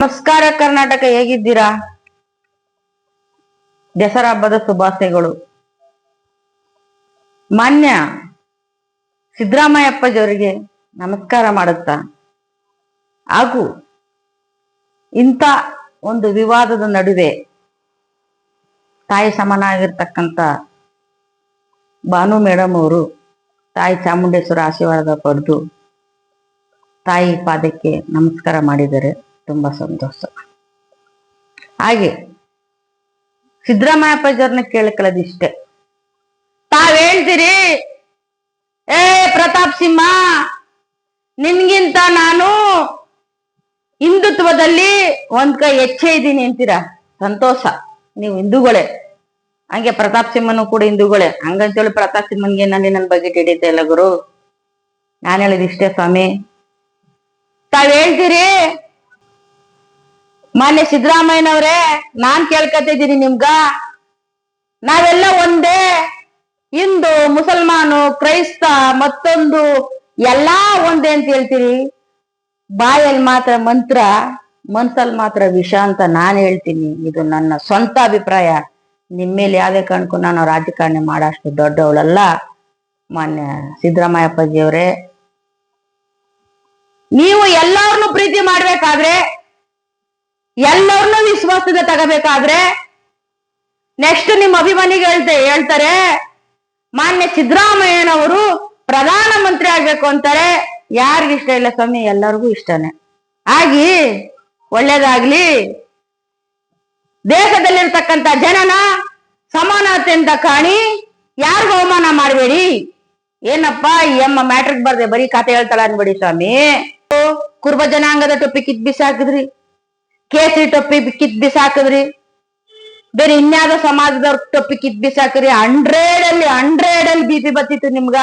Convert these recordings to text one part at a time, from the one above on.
ನಮಸ್ಕಾರ ಕರ್ನಾಟಕ ಹೇಗಿದ್ದೀರಾ? ದಸರಾ ಹಬ್ಬದ ಶುಭಾಶಯಗಳು. ಮಾನ್ಯ ಸಿದ್ದರಾಮಯ್ಯಪ್ಪಜವರಿಗೆ ನಮಸ್ಕಾರ ಮಾಡುತ್ತಾ? ಹಾಗೂ ಇಂಥ ಒಂದು ವಿವಾದದ ನಡುವೆ ತಾಯಿ ಸಮನಾಗಿರ್ತಕ್ಕಂಥ ಭಾನು ಮೇಡಮ್ ಅವರು ತಾಯಿ ಚಾಮುಂಡೇಶ್ವರ ಆಶೀರ್ವಾದ ಪಡೆದು ತಾಯಿ ಪಾದಕ್ಕೆ ನಮಸ್ಕಾರ ಮಾಡಿದರೆ ತುಂಬಾ ಸಂತೋಷ. ಹಾಗೆ ಸಿದ್ದರಾಮಯ್ಯ ಸಿದ್ದರಾಮಯ್ಯಪ್ಪಜವ್ರನ್ನ ಕೇಳ್ಕೊಳ್ಳೋದಿಷ್ಟೇ ತಾವ್ ಹೇಳ್ತೀರಿ, ಏ ಪ್ರತಾಪ್ ಸಿಂಹ, ನಿನ್ಗಿಂತ ನಾನು ಹಿಂದುತ್ವದಲ್ಲಿ ಒಂದ್ ಕೈ ಹೆಚ್ಚೇ ಇದ್ದೀನಿ ಅಂತೀರಾ? ಸಂತೋಷ. ನೀವು ಹಿಂದೂಗಳೇ. ಹಂಗೆ ಪ್ರತಾಪ್ ಸಿಂಹನು ಕೂಡ ಹಿಂದೂಗಳೇ. ಹಂಗಂತೇಳಿ ಪ್ರತಾಪ್ ಸಿಂಹನ್ಗೆ ನಲ್ಲಿ ನನ್ನ ಬಗ್ಗೆ ಹಿಡಿತಾ ಇಲ್ಲ ಗುರು? ನಾನು ಹೇಳಿದ ಇಷ್ಟೇ ಸ್ವಾಮಿ. ತಾವ್ ಹೇಳ್ತೀರಿ ಮಾನ್ಯ ಸಿದ್ದರಾಮಯ್ಯನವ್ರೆ, ನಾನ್ ಕೇಳ್ಕತಿದ್ದೀನಿ ನಿಮ್ಗ. ನಾವೆಲ್ಲ ಒಂದೇ, ಹಿಂದೂ, ಮುಸಲ್ಮಾನು, ಕ್ರೈಸ್ತ, ಮತ್ತೊಂದು, ಎಲ್ಲಾ ಒಂದೇ ಅಂತ ಹೇಳ್ತೀರಿ. ಬಾಯಲ್ಲಿ ಮಾತ್ರ ಮಂತ್ರ, ಮನ್ಸಲ್ಲಿ ಮಾತ್ರ ವಿಷ ಅಂತ ನಾನು ಹೇಳ್ತೀನಿ. ಇದು ನನ್ನ ಸ್ವಂತ ಅಭಿಪ್ರಾಯ. ನಿಮ್ಮ ಮೇಲೆ ಯಾವ್ದೇ ಕಾರಣಕ್ಕೂ ನಾನು ರಾಜಕಾರಣಿ ಮಾಡೋಷ್ಟು ದೊಡ್ಡವಳಲ್ಲ. ಮಾನ್ಯ ಸಿದ್ದರಾಮಯ್ಯಪ್ಪಾಜಿಯವರೇ, ನೀವು ಎಲ್ಲರನ್ನು ಪ್ರೀತಿ ಮಾಡ್ಬೇಕಾದ್ರೆ ಎಲ್ಲರನ್ನೂ ವಿಶ್ವಾಸದ ತಗೋಬೇಕಾದ್ರೆ ನೆಕ್ಸ್ಟ್ ನಿಮ್ಮ ಅಭಿಮಾನಿಗೆ ಹೇಳ್ತೆ ಹೇಳ್ತಾರೆ, ಮಾನ್ಯ ಸಿದ್ದರಾಮಯ್ಯನವರು ಪ್ರಧಾನ ಮಂತ್ರಿ ಆಗ್ಬೇಕು ಅಂತಾರೆ. ಯಾರಿಗ ಇಷ್ಟ ಇಲ್ಲ ಸ್ವಾಮಿ, ಎಲ್ಲರಿಗೂ ಇಷ್ಟನೇ. ಆಗಿ ಒಳ್ಳೇದಾಗ್ಲಿ. ದೇಶದಲ್ಲಿರ್ತಕ್ಕಂತ ಜನನ ಸಮಾನತೆಯಿಂದ ಕಾಣಿ, ಯಾರಿಗೂ ಅವಮಾನ ಮಾಡಬೇಡಿ. ಏನಪ್ಪಾ, ಈ ಅಮ್ಮ ಮ್ಯಾಟ್ರಿಕ್ ಬರ್ದೆ ಬರೀ ಕತೆ ಹೇಳ್ತಾಳ ಅನ್ಬೇಡಿ ಸ್ವಾಮಿ. ಕುರ್ಬ ಜನಾಂಗದ ಟೊಪ್ಪಿ ಕಿತ್ ಬಿಸಾಕಿದ್ರಿ. ಕೇಸರಿ ಟೊಪ್ಪಿ ಕಿತ್ ಬಿಸಾಕದ್ರಿ? ಬೇರೆ ಇನ್ಯಾವ ಸಮಾಜದವ್ರ ಟೊಪ್ಪಿ ಕಿತ್ ಬಿಸಾಕ್ರಿ? ಹಂಡ್ರೆಡ್ ಅಲ್ಲಿ ಹಂಡ್ರೆಡ್ ಅಲ್ಲಿ ಬಿ ಪಿ ಬತ್ತಿತ್ತು ನಿಮ್ಗ.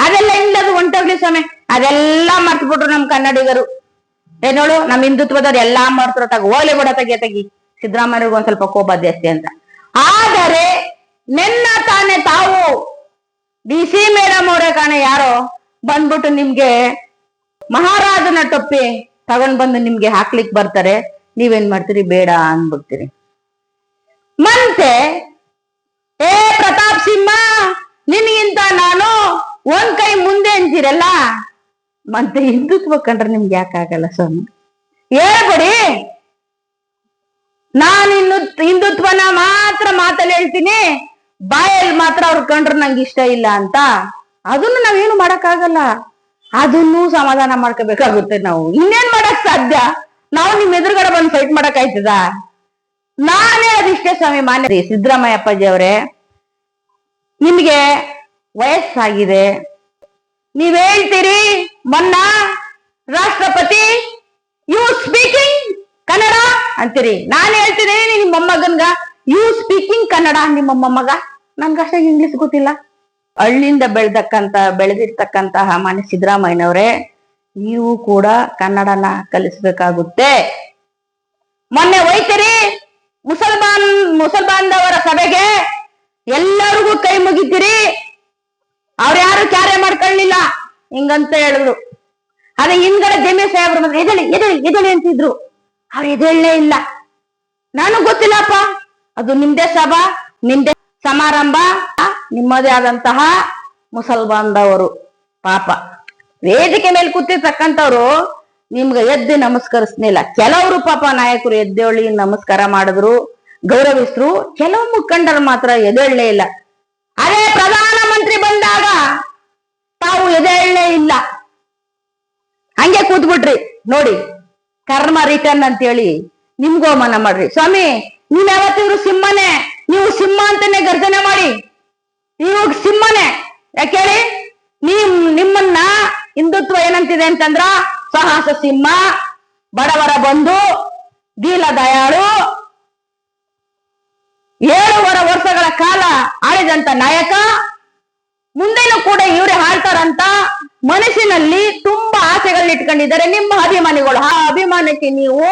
ಅದೆಲ್ಲ ಇಲ್ಲದು ಹೊಂಟೋಗ್ಲಿ ಸ್ವಾಮಿ? ಅದೆಲ್ಲ ಮರ್ತು ಬಿಟ್ರು ನಮ್ ಕನ್ನಡಿಗರು. ಏನೋಳು ನಮ್ ಹಿಂದುತ್ವದವ್ರು ಎಲ್ಲಾ ಮಾಡ್ತಾರ ತಗ, ಓಲೆ ಬಿಡ ತೆಗಿ, ತಗಿ. ಸಿದ್ದರಾಮಯ್ಯವ್ರಿಗೆ ಒಂದ್ ಸ್ವಲ್ಪ ಕೋಪ ಜಾಸ್ತಿ ಅಂತ. ಆದರೆ, ನಿನ್ನ ತಾನೇ ತಾವು. ಡಿ ಸಿ ಮೇಡಮ್ ಅವರೇ ಕಾಣೆ ಯಾರೋ, ಬಂದ್ಬಿಟ್ಟು ನಿಮ್ಗೆ ಮಹಾರಾಜನ ಟೊಪ್ಪಿ ತಗೊಂಡ್ ಬಂದು ನಿಮ್ಗೆ ಹಾಕ್ಲಿಕ್ ಬರ್ತಾರೆ. ನೀವೇನ್ ಮಾಡ್ತೀರಿ? ಬೇಡ ಅಂದ್ಬಿಡ್ತೀರಿ. ಮತ್ತೆ, ಏ ಪ್ರತಾಪ್ ಸಿಂಹ, ನಿನ್ಗಿಂತ ನಾನು ಒಂದ್ ಕೈ ಮುಂದೆ ಅಂತೀರಲ್ಲ? ಮತ್ತೆ ಹಿಂದುತ್ವ ಕಂಡ್ರೆ ನಿಮ್ಗೆ ಯಾಕಾಗಲ್ಲ ಸ್ವಾಮಿ? ಹೇಳ್ಬಿಡಿ. ನಾನು ಇನ್ನು ಹಿಂದುತ್ವನ ಮಾತ್ರ ಮಾತಲ್ಲಿ ಹೇಳ್ತೀನಿ. ಬಾಯಲ್ಲಿ ಮಾತ್ರ ಅವ್ರು ಕಂಡ್ರೆ ನಂಗೆ ಇಷ್ಟ ಇಲ್ಲ ಅಂತ. ಅದನ್ನು ನಾವೇನು ಮಾಡಕ್ಕಾಗಲ್ಲ. ಅದನ್ನು ಸಮಾಧಾನ ಮಾಡ್ಕೋಬೇಕಾಗುತ್ತೆ ನಾವು. ಇನ್ನೇನ್ ಮಾಡಕ್ ಸಾಧ್ಯ? ನಾವು ನಿಮ್ ಎದುರುಗಡೆ ಬಂದು ಫೈಟ್ ಮಾಡಕ್ ಆಯ್ತದ? ನಾನೇ ಅದಿಷ್ಟೇ ಸ್ವಾಮಿ ಮಾನ್ಯ. ಸಿದ್ದರಾಮಯ್ಯ ಅಪ್ಪಾಜಿ ಅವರೇ, ನಿಮ್ಗೆ ವಯಸ್ಸಾಗಿದೆ. ನೀವ್ ಹೇಳ್ತೀರಿ, ಮೊನ್ನ ರಾಷ್ಟ್ರಪತಿ ಯು ಸ್ಪೀಕಿಂಗ್ ಕನ್ನಡ ಅಂತೀರಿ. ನಾನ್ ಹೇಳ್ತೀನಿ, ನಿಮ್ ಮೊಮ್ಮಗನ್ಗ ಯು ಸ್ಪೀಕಿಂಗ್ ಕನ್ನಡ, ನಿಮ್ಮ ಮೊಮ್ಮಗ. ಅಷ್ಟಾಗಿ ಇಂಗ್ಲಿಷ್ ಗೊತ್ತಿಲ್ಲ. ಹಳ್ಳಿಯಿಂದ ಬೆಳೆದಕ್ಕಂತ, ಬೆಳೆದಿರ್ತಕ್ಕಂತಹ ಮಾನ್ಯ ಸಿದ್ದರಾಮಯ್ಯನವರೇ ನೀವು ಕೂಡ ಕನ್ನಡನ ಕಲಿಸ್ಬೇಕಾಗುತ್ತೆ. ಮೊನ್ನೆ ಹೋಯ್ತಿರಿ ಮುಸಲ್ಮಾನ್, ಮುಸಲ್ಮಾನ್ದವರ ಸಭೆಗೆ ಎಲ್ಲರಿಗೂ ಕೈ ಮುಗಿತೀರಿ. ಅವ್ರ ಯಾರು ಕ್ಯಾರೆ ಮಾಡ್ಕೊಳ್ಳಿಲ್ಲ. ಹಿಂಗಂತ ಹೇಳಿದ್ರು. ಅದೇ ಹಿಂದ್ಗಡೆ ಜಮೀರ್ ಸಾಹೇಬ್ರು ಬಂದ್ರೆ, ಎದಳಿ ಎದಳಿ ಎದಳಿ ಅಂತಿದ್ರು. ಅವ್ರು ಎದಳಲೇ ಇಲ್ಲ. ನಾನು ಗೊತ್ತಿಲ್ಲಪ್ಪ. ಅದು ನಿಮ್ದೇ ಸಭಾ, ನಿಮ್ದೇ ಸಮಾರಂಭ, ನಿಮ್ಮದೇ ಆದಂತಹ ಮುಸಲ್ಮಾನ್ದವರು. ಪಾಪ. ವೇದಿಕೆ ಮೇಲೆ ಕೂತಿರ್ತಕ್ಕಂಥವ್ರು ನಿಮ್ಗೆ ಎದ್ದು ನಮಸ್ಕರಿಸ್ನಿಲ್ಲ. ಕೆಲವರು ಪಾಪ ನಾಯಕರು ಎದ್ದೇಳಿ ನಮಸ್ಕಾರ ಮಾಡಿದ್ರು, ಗೌರವಿಸ್ರು. ಕೆಲವು ಮುಖಂಡರು ಮಾತ್ರ ಎದೇಳಲೇ ಇಲ್ಲ. ಅದೇ ಪ್ರಧಾನ ಮಂತ್ರಿ ಬಂದಾಗ ತಾವು ಎದ್ದೇಳಲೇ ಇಲ್ಲ. ಹಂಗೆ ಕೂತ್ಬಿಟ್ರಿ. ನೋಡಿ, ಕರ್ಮ ರಿಟರ್ನ್ ಅಂತ ಹೇಳಿ ನಿಮ್ಗೂ ಮನ ಮಾಡ್ರಿ. ಸ್ವಾಮಿ, ನೀವ್ ಯಾವತ್ತಿದ್ರು ಸಿಂಹನೇ, ನೀವು ಸಿಂಹ ಅಂತಾನೆ ಗರ್ಜನೆ ಮಾಡಿ. ನೀವು ಸಿಂಹನೇ. ಯಾಕೆ ಹೇಳಿ? ನೀವ್ ನಿಮ್ಮನ್ನ ಹಿಂದುತ್ವ ಏನಂತಿದೆ ಅಂತಂದ್ರ ಸಾಹಸ ಸಿಂಹ, ಬಡವರ ಬಂಧು ದೀನ ದಯಾಳು. ಏಳುವರೆ ವರ್ಷಗಳ ಕಾಲ ಆಳಿದಂತ ನಾಯಕ, ಮುಂದೆನೂ ಕೂಡ ಇವರೇ ಆಳ್ತಾರಂತ ಮನಸ್ಸಿನಲ್ಲಿ ತುಂಬಾ ಆಸೆಗಳನ್ನ ಇಟ್ಕೊಂಡಿದ್ದಾರೆ ನಿಮ್ಮ ಅಭಿಮಾನಿಗಳು, ಆ ಅಭಿಮಾನಕ್ಕೆ ನೀವು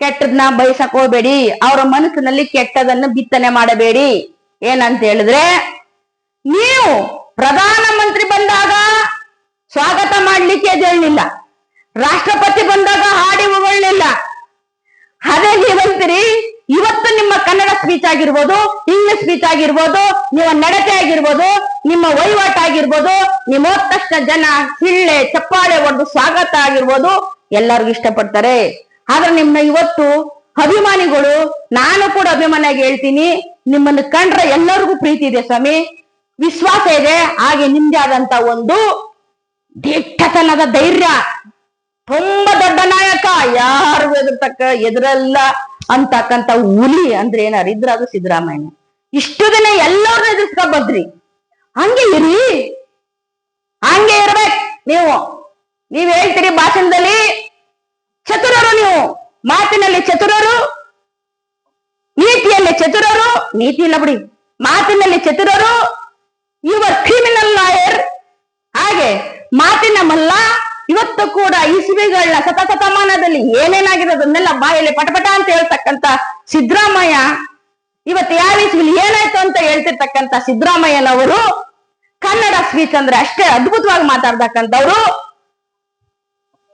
ಕೆಟ್ಟದನ್ನ ಬಯಸಕ್ ಹೋಗ್ಬೇಡಿ ಅವರ ಮನಸ್ಸಿನಲ್ಲಿ ಕೆಟ್ಟದನ್ನ ಬಿತ್ತನೆ ಮಾಡಬೇಡಿ. ಏನಂತ ಹೇಳಿದ್ರೆ, ನೀವು ಪ್ರಧಾನ ಮಂತ್ರಿ ಬಂದಾಗ ರಾಷ್ಟ್ರಪತಿ ಬಂದಾಗ ಹಾಡಿ ಹೊಗಳಿಲ್ಲ ಅದೇ ನೀವಂತೀರಿ ಇವತ್ತು ನಿಮ್ಮ ಕನ್ನಡ ಸ್ಪೀಚ್ ಆಗಿರ್ಬೋದು ಇಂಗ್ಲಿಷ್ ಸ್ಪೀಚ್ ಆಗಿರ್ಬೋದು, ನಿಮ್ಮ ನಡತೆ ಆಗಿರ್ಬೋದು, ನಿಮ್ಮ ವಹಿವಾಟ ಆಗಿರ್ಬೋದು ನಿಮ್ಮ ತಕ್ಷಣ ಜನ ಸಿಳ್ಳೆ ಚಪ್ಪಾಳೆ ಒಡೆದು ಸ್ವಾಗತ ಆಗಿರ್ಬೋದು, ಎಲ್ಲರಿಗೂ ಇಷ್ಟಪಡ್ತಾರೆ. ಆದ್ರೆ ನಿಮ್ಮ ಇವತ್ತು ಅಭಿಮಾನಿಗಳು, ನಾನು ಕೂಡ ಅಭಿಮಾನಿಯಾಗಿ ಹೇಳ್ತೀನಿ, ನಿಮ್ಮನ್ನು ಕಂಡ್ರೆ ಎಲ್ಲರಿಗೂ ಪ್ರೀತಿ ಇದೆ ಸ್ವಾಮಿ. ವಿಶ್ವಾಸ ಇದೆ, ಹಾಗೆ ನಿಮ್ದೇ ಆದಂತ ಒಂದು ದಿಟ್ಟತನದ ಧೈರ್ಯ. ತುಂಬಾ ದೊಡ್ಡ ನಾಯಕ, ಯಾರು ಎದುರ್ತಕ್ಕ ಎದುರಲ್ಲ ಅಂತಕ್ಕಂತ ಹುಲಿ ಅಂದ್ರೆ ಏನಾರು ಇದ್ರ ಅದು ಸಿದ್ದರಾಮಯ್ಯ. ಇಷ್ಟು ದಿನ ಎಲ್ಲರನ್ನ ಎದುರಿಸ್ಕೊಂಡ್ ಹಂಗೆ ಇರಿ. ಹಂಗೆ ಇರ್ಬೇಕು ನೀವು. ನೀವ್ ಹೇಳ್ತೀರಿ ಭಾಷಣದಲ್ಲಿ ಚತುರರು ನೀವು. ಮಾತಿನಲ್ಲಿ ಚತುರರು, ನೀತಿಯಲ್ಲಿ ಚತುರರು ನೀತಿ ಇಲ್ಲ ಬಿಡಿ. ಮಾತಿನಲ್ಲಿ ಚತುರರು ಯುವರ್ ಕ್ರಿಮಿನಲ್ ಲಾಯರ್. ಹಾಗೆ ಮಾತಿನ ಮಲ್ಲ, ಇವತ್ತು ಕೂಡ ಇಸುವಿಗಳನ್ನ ಏನೇನಾಗಿದೆ ಅದನ್ನೆಲ್ಲ ಬಾಯಲ್ಲಿ ಪಟಪಟ ಅಂತ ಹೇಳ್ತಕ್ಕಂತ ಸಿದ್ದರಾಮಯ್ಯ, ಇವತ್ತು ಯಾವ ಇಸ್ವಿಲಿ ಏನಾಯ್ತು ಅಂತ ಹೇಳ್ತಿರ್ತಕ್ಕಂತ ಸಿದ್ದರಾಮಯ್ಯನವರು ಕನ್ನಡ ಸ್ಪೀಚ್ ಅಂದ್ರೆ ಅಷ್ಟೇ ಅದ್ಭುತವಾಗಿ ಮಾತಾಡ್ತಕ್ಕಂಥವ್ರು.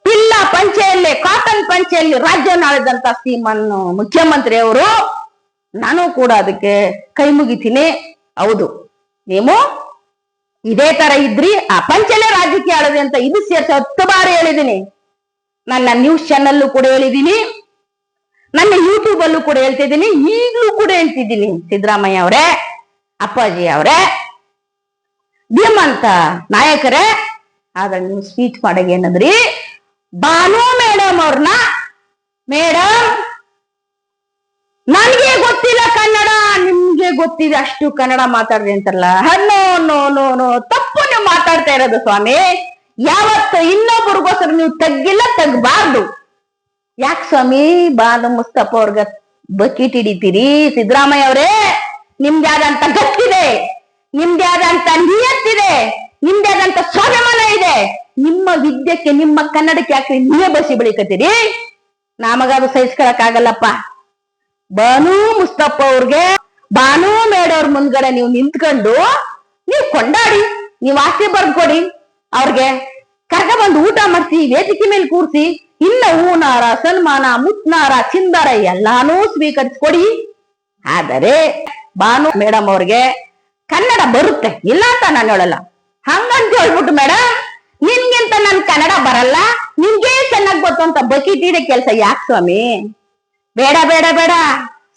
ಇಲ್ಲ ಪಂಚೆಯಲ್ಲಿ, ಕಾಟನ್ ಪಂಚೆಯಲ್ಲಿ ರಾಜ್ಯವನ್ನು ಆಳಿದಂತ ಸೀಮನ್ ಮುಖ್ಯಮಂತ್ರಿ ಅವರು ನಾನು ಕೂಡ ಅದಕ್ಕೆ ಕೈ ಮುಗಿತೀನಿ. ಹೌದು. ನೀವು ಇದೇ ತರ ಇದ್ರಿ, ಆ ಪಂಚಲೆ ರಾಜ್ಯಕ್ಕೆ ಆಳದೆ ಅಂತ ಇದು ಸೇರ್ಸಿ ಹತ್ತು ಬಾರಿ ಹೇಳಿದೀನಿ. ನನ್ನ ನ್ಯೂಸ್ ಚಾನಲ್ಲೂ ಕೂಡ ಹೇಳಿದೀನಿ. ನನ್ನ ಯೂಟ್ಯೂಬ್ ಅಲ್ಲೂ ಕೂಡ ಹೇಳ್ತಿದ್ದೀನಿ ಈಗಲೂ ಕೂಡ ಹೇಳ್ತಿದ್ದೀನಿ ಸಿದ್ದರಾಮಯ್ಯ ಅವರೇ, ಅಪ್ಪಾಜಿ ಅವರೇ, ಧೀಮಂತ ನಾಯಕರೇ, ಆದ್ರೆ ನೀವು ಸ್ಪೀಚ್ ಮಾಡಾಗ ಏನಂದ್ರಿ? ಬಾನು ಮೇಡಮ್ ಅವ್ರನ್ನ ಮೇಡಮ್, ನನಗೆ ಗೊತ್ತಿಲ್ಲ ಕನ್ನಡ ನಿಮ್ಗೆ ಗೊತ್ತಿದೆ ಅಷ್ಟು ಕನ್ನಡ ಮಾತಾಡ್ರಿ ಅಂತಲ್ಲ ನೋ ನೋ ನೋ ನೋ ತಪ್ಪು ನೀವು ಮಾತಾಡ್ತಾ ಇರೋದು ಸ್ವಾಮಿ. ಯಾವತ್ತು ಇನ್ನೊಬ್ಬರಿಗೋಸ್ಕರ ನೀವು ತಗ್ಗಿಲ್ಲ, ತಗ್ಬಾರ್ದು. ಯಾಕೆ ಸ್ವಾಮಿ? ಬಾನು ಮುಸ್ತಪ್ಪ ಅವ್ರಗ ಬಕೀಟ್ ಹಿಡಿತೀರಿ? ಸಿದ್ದರಾಮಯ್ಯ ಅವರೇ, ನಿಮ್ದೇ ಆದಂತ ಗತ್ತಿದೆ ನಿಮ್ದೇ ಆದಂತ ನಿಯತ್ತಿದೆ. ನಿಮ್ದೇ ಆದಂತ ಸ್ವಾಭಿಮಾನ ಇದೆ. ನಿಮ್ಮ ವಿದ್ಯಕ್ಕೆ ನಿಮ್ಮ ಕನ್ನಡಕ್ಕೆ ಯಾಕೆ ನೀವೇ ಬಸಿ ಬೆಳಿಕತ್ತೀರಿ? ನಮಗದು ಸಹಿಸ್ಕೊಳಕ್ ಆಗಲ್ಲಪ್ಪ ಬಾನು ಮುಸ್ತಪ್ಪ ಅವ್ರಿಗೆ ಬಾನು ಮೇಡವ್ರ ಮುಂದ್ಗಡೆ ನೀವು ನಿಂತ್ಕೊಂಡು ನೀವು ಕೊಂಡಾಡಿ, ನೀವು ಆಸ್ತಿ ಬರ್ಕೊಡಿ ಅವ್ರಿಗೆ ಕರ್ಕ ಬಂದು ಊಟ ಮಾಡಿಸಿ, ವೇದಿಕೆ ಮೇಲೆ ಕೂರಿಸಿ, ಇಲ್ಲ ಹೂನಾರ, ಸನ್ಮಾನ, ಮುತ್ನಾರ, ಚಿಂದಾರ ಎಲ್ಲಾನು ಸ್ವೀಕರಿಸ್ಕೊಡಿ. ಆದರೆ ಬಾನು ಮೇಡಮ್ ಅವ್ರಿಗೆ ಕನ್ನಡ ಬರುತ್ತೆ, ಇಲ್ಲ ಅಂತ ನಾನು ಹೇಳಲ್ಲ. ಹಂಗಂತ ಹೇಳ್ಬಿಟ್ಟು ಮೇಡಮ್ ನಿನ್ಗಿಂತ ನನ್ ಕನ್ನಡ ಬರಲ್ಲ ನಿಮ್ಗೆ ಚೆನ್ನಾಗ್ ಗೊತ್ತು ಅಂತ ಬಕೀಟ್ ಕೆಲಸ ಯಾಕೆ ಸ್ವಾಮಿ? ಬೇಡ ಬೇಡ ಬೇಡ.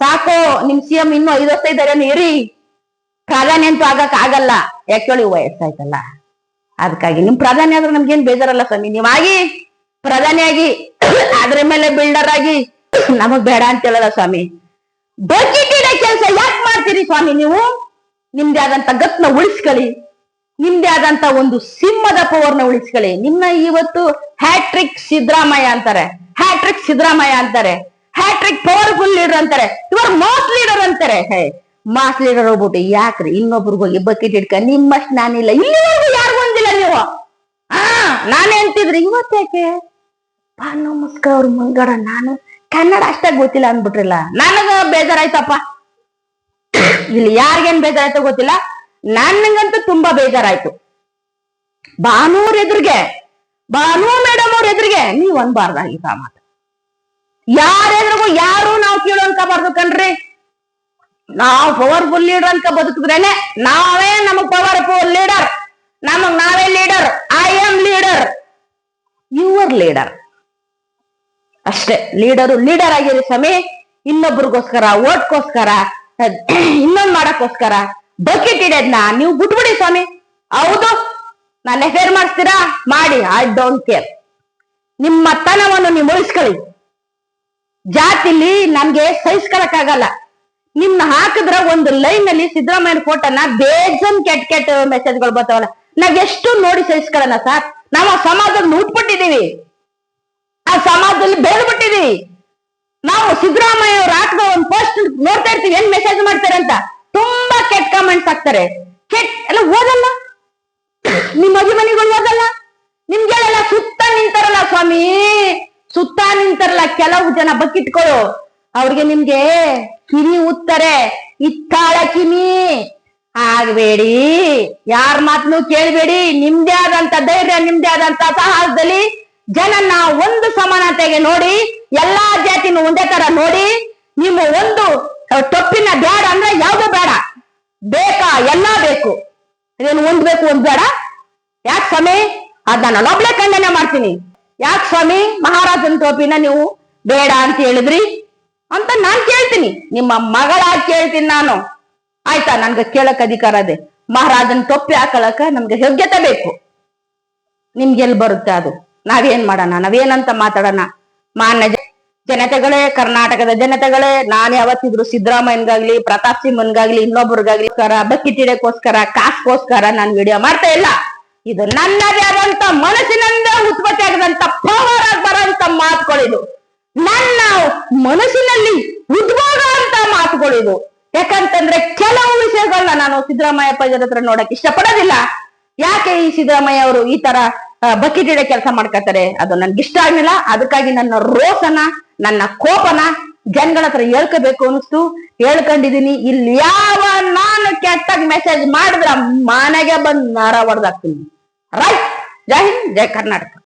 ಸಾಕು, ನಿಮ್ ಸಿ ಎಂ ಇನ್ನು ಐದು ವರ್ಷ ಇದ್ದಾರೆ ಇರಿ. ಪ್ರಾಧಾನ್ಯ ಅಂತೂ ಆಗಕ್ ಆಗಲ್ಲ. ಯಾಕೆ ವಯಸ್ಸಾಯ್ತಲ್ಲ ಅದಕ್ಕಾಗಿ ನಿಮ್ ಪ್ರಾಧಾನ್ಯ ಆದ್ರೆ ನಮ್ಗೇನ್ ಬೇಜಾರಲ್ಲ ಸ್ವಾಮಿ. ನೀವಾಗಿ ಪ್ರಧಾನಿಯಾಗಿ, ಅದ್ರ ಮೇಲೆ ಬಿಲ್ಡರ್ ಆಗಿ, ನಮಗ್ ಬೇಡ ಅಂತ ಹೇಳಲ್ಲ ಸ್ವಾಮಿ ಬಜೆಟ್ ಕೆಲಸ ಯಾಕೆ ಮಾಡ್ತೀರಿ ಸ್ವಾಮಿ ನೀವು? ನಿಮ್ದೇ ಆದಂತ ಗತ್ನ ಉಳಿಸ್ಕೊಳ್ಳಿ. ನಿಮ್ದೇ ಆದಂತ ಒಂದು ಸಿಂಹದ ಪವರ್ನ ಉಳಿಸ್ಕೊಳ್ಳಿ. ನಿಮ್ಮ ಇವತ್ತು ಹ್ಯಾಟ್ರಿಕ್ ಸಿದ್ದರಾಮಯ್ಯ ಅಂತಾರೆ. ಹ್ಯಾಟ್ರಿಕ್ ಸಿದ್ದರಾಮಯ್ಯ ಅಂತಾರೆ. ಹ್ಯಾಟ್ರಿಕ್ ಪವರ್ಫುಲ್ ಲೀಡರ್ ಅಂತಾರೆ. ಇವರು ಮಾಸ್ ಲೀಡರ್ ಅಂತಾರೆ. ಹೇ ಮಾಸ್ ಲೀಡರ್ ಹೋಗ್ಬಿಟ್ಟು ಯಾಕ್ರಿ? ಇನ್ನೊಬ್ರಿಗೆ ಹೋಗಿ ಬಕೆಟ್ ಇಟ್ಕ ನಿಮ್ಮಷ್ಟು ನಾನಿಲ್ಲ ಇಲ್ಲಿವರೆಗೂ ಯಾರು ಬಂದಿಲ್ಲ ನೀವು? ಹಾ, ನಾನೇ ಅಂತಿದ್ರಿ. ಇವತ್ತೇಕೆ ಭಾನು ಮುಸ್ಕ ಅವ್ರ ಮುಂಗಡ ನಾನು ಕನ್ನಡ ಅಷ್ಟಾಗಿ ಗೊತ್ತಿಲ್ಲ ಅಂದ್ಬಿಟ್ರಿಲ್ಲ. ನನಗ ಬೇಜಾರಾಯ್ತಪ್ಪ. ಇಲ್ಲಿ ಯಾರಿಗೇನ್ ಬೇಜಾರಾಯ್ತೋ ಗೊತ್ತಿಲ್ಲ. ನನ್ಗಂತೂ ತುಂಬಾ ಬೇಜಾರಾಯ್ತು. ಭಾನೂರ್ ಎದುರಿಗೆ, ಭಾನು ಮೇಡಮ್ ಅವ್ರ ಎದುರಿಗೆ ನೀವ್ ಅನ್ಬಾರ್ದಾಗಿ ಮಾತು ಯಾರೇ ಕೀಳು ಅನ್ಕೋಬಾರ್ದು ಕಣ್ರಿ ನಾವು ಪವರ್ಫುಲ್ ಲೀಡರ್ ಅಂತ ಬದುಕಿದ್ರೇನೆ ನಾವೇ ನಮಗ್ ಪವರ್ಫುಲ್ ಲೀಡರ್ ನಮಗ್ ನಾವೇ leader I am leader your leader ಅಷ್ಟೇ. ಲೀಡರು ಲೀಡರ್ ಆಗಿರಿ ಸ್ವಾಮಿ. ಇನ್ನೊಬ್ರಿಗೋಸ್ಕರ ಓಟ್ಗೋಸ್ಕರ ಇನ್ನೊಂದ್ ಮಾಡಕ್ಕೋಸ್ಕರ ಬಕೆಟ್ ಇಡೋದ್ನ ನೀವು ಬಿಟ್ಬಿಡಿ ಸ್ವಾಮಿ. ಹೌದು. ನಾನು ಎಫೇರ್ ಮಾಡಿಸ್ತೀರಾ ಮಾಡಿ. ಐ ಡೋಂಟ್ ಕೇರ್ ನಿಮ್ಮ ತನವನ್ನು ನೀವು ಉಳಿಸ್ಕೊಳ್ಳಿ. ಜಾತಿಲಿ ನಮ್ಗೆ ಸಹಿಸ್ಕೊಳಕ್ಕಾಗಲ್ಲ. ನಿಮ್ನ ಹಾಕಿದ್ರ ಒಂದು ಲೈನ್ ಅಲ್ಲಿ ಸಿದ್ದರಾಮಯ್ಯ ಫೋಟೋನ ಬೇಜನ್ ಕೆಟ್ಟ ಕೆಟ್ಟ ಮೆಸೇಜ್ಗಳು ಬರ್ತಾವಲ್ಲ. ನಾವ್ ಎಷ್ಟು ನೋಡಿ ಸಹಿಸ್ಕೊಳ್ಳೋಣ ಸರ್? ನಾವು ಆ ಸಮಾಜದಲ್ಲಿ ಹುಟ್ಬಿಟ್ಟಿದೀವಿ ಆ ಸಮಾಜದಲ್ಲಿ ಬೆಳೆದ್ಬಿಟ್ಟಿದೀವಿ. ನಾವು ಸಿದ್ದರಾಮಯ್ಯ ಅವ್ರು ಹಾಕಿದ ಒಂದು ಪೋಸ್ಟ್ ನೋಡ್ತಾ ಇರ್ತೀವಿ, ಏನ್ ಮೆಸೇಜ್ ಮಾಡ್ತಾರೆ ಅಂತ. ತುಂಬಾ ಕೆಟ್ಟ ಕಮೆಂಟ್ಸ್ ಹಾಕ್ತಾರೆ. ಕೆಟ್ಟ, ಎಲ್ಲ ಓದಲ್ಲ. ನಿಮ್ಮ ಅಭಿಮಾನಿಗಳು ಓದಲ್ಲ. ನಿಮ್ಗೆಲ್ಲ ಸುತ್ತ ನಿಂತಾರಲ್ಲ ಸ್ವಾಮಿ. ಸುತ್ತ ನಿಂತಾರಲ್ಲ ಕೆಲವು ಜನ ಬಕ್ಕಿಟ್ಕೊಳ್ಳು ಅವ್ರಿಗೆ ನಿಮ್ಗೆ ಕಿವಿ ಉತ್ತರೆ, ಇತ್ತಾಳ ಕಿಮಿ. ಆಗ್ಬೇಡಿ. ಯಾರ ಮಾತನ್ನು ಕೇಳ್ಬೇಡಿ. ನಿಮ್ದೇ ಆದಂತ ಧೈರ್ಯ, ನಿಮ್ದೇ ಆದಂತ ಸಾಹಸದಲ್ಲಿ ಜನನ್ನ ಒಂದು ಸಮಾನತೆಗೆ ನೋಡಿ, ಎಲ್ಲಾ ಜಾತಿನೂ ಒಂದೇ ತರ ನೋಡಿ, ನಿಮ್ಮ ಒಂದು ತೊಪ್ಪಿನ ಬೇಡ ಅಂದ್ರೆ ಯಾವ್ದು ಬೇಡ. ಬೇಕಾ ಎಲ್ಲಾ ಬೇಕು. ಅದೇನು ಒಂದ್ ಬೇಕು, ಒಂದ್ ಬೇಡ? ಯಾಕೆ ಸ್ವಾಮಿ? ಅದನ್ನ ನಾನೊಬ್ಳೆ ಖಂಡನೆ ಮಾಡ್ತೀನಿ. ಯಾಕೆ ಸ್ವಾಮಿ? ಮಹಾರಾಜನ ಟೋಪಿನ ನೀವು ಬೇಡ ಅಂತ ಹೇಳಿದ್ರಿ? ಅಂತ ನಾನ್ ಕೇಳ್ತೀನಿ. ನಿಮ್ಮ ಮಗಳಾಗಿ ಕೇಳ್ತೀನಿ ನಾನು. ಆಯ್ತಾ? ನನ್ಗೆ ಕೇಳಕ್ ಅಧಿಕಾರ ಅದೇ ಮಹಾರಾಜನ ಟೊಪ್ಪಿ ಹಾಕೊಳಕ ನಮ್ಗೆ ಯೋಗ್ಯತೆ ಬೇಕು. ನಿಮ್ಗೆ ಎಲ್ಲಿ ಬರುತ್ತೆ ಅದು? ನಾವೇನ್ ಮಾಡೋಣ? ನಾವೇನಂತ ಮಾತಾಡೋಣ? ಮಾನ್ಯ ಜನತೆಗಳೇ, ಕರ್ನಾಟಕದ ಜನತೆಗಳೇ, ನಾನು ಯಾವತ್ತಿದ್ರು ಸಿದ್ದರಾಮಯ್ಯನ್ಗಾಗ್ಲಿ ಪ್ರತಾಪ್ ಸಿಂಹನ್ಗಾಗ್ಲಿ ಇನ್ನೊಬ್ರಿಗಾಗ್ಲಿ ಬಕ್ಕಿ ಇಡಕ್ಕೋಸ್ಕರ ಕಾಸ್ಗೋಸ್ಕರ ನಾನು ವಿಡಿಯೋ ಮಾಡ್ತಾ ಇಲ್ಲ. ಇದು ನನ್ನದೇ ಆದಂತ ಮನಸ್ಸಿನಿಂದ ಉತ್ಪತ್ತಿ ಆಗದಂತ ಪವರ್ ಆಗಿ ಬರೋಂತ ಮಾತುಗಳಿದು. ನನ್ನ ಮನಸ್ಸಿನಲ್ಲಿ ಉದ್ಭೋಗ ಅಂತ ಮಾತುಗಳಿದು. ಯಾಕಂತಂದ್ರೆ ಕೆಲವು ವಿಷಯಗಳನ್ನ ನಾನು ಸಿದ್ದರಾಮಯ್ಯ ಪೈಜರ ಹತ್ರ ನೋಡಕ್ ಇಷ್ಟಪಡೋದಿಲ್ಲ. ಯಾಕೆ ಈ ಸಿದ್ದರಾಮಯ್ಯ ಅವರು ಈ ತರ ಬಕೆಟ್ ಇಡೋ ಕೆಲಸ ಮಾಡ್ಕೊತಾರೆ ಅದು ನನ್ಗೆ ಇಷ್ಟ ಆಗ್ಲಿಲ್ಲ. ಅದಕ್ಕಾಗಿ ನನ್ನ ರೋಸನ ನನ್ನ ಕೋಪನ ಜನಗಳ ಹತ್ರ ಹೇಳ್ಕೋಬೇಕು ಅನಿಸ್ತು ಹೇಳ್ಕೊಂಡಿದೀನಿ. ಇಲ್ಲಿ ಯಾವ ನಾನು ಕೆಟ್ಟಾಗಿ ಮೆಸೇಜ್ ಮಾಡಿದ್ರ ಮನೆಗೆ ಬಂದ್ ನಾರ ಹೊಡೆದಾಕ್ತೀನಿ ರೈಟ್ ಜೈ ಹಿಂದ್ ಜೈ ಕರ್ನಾಟಕ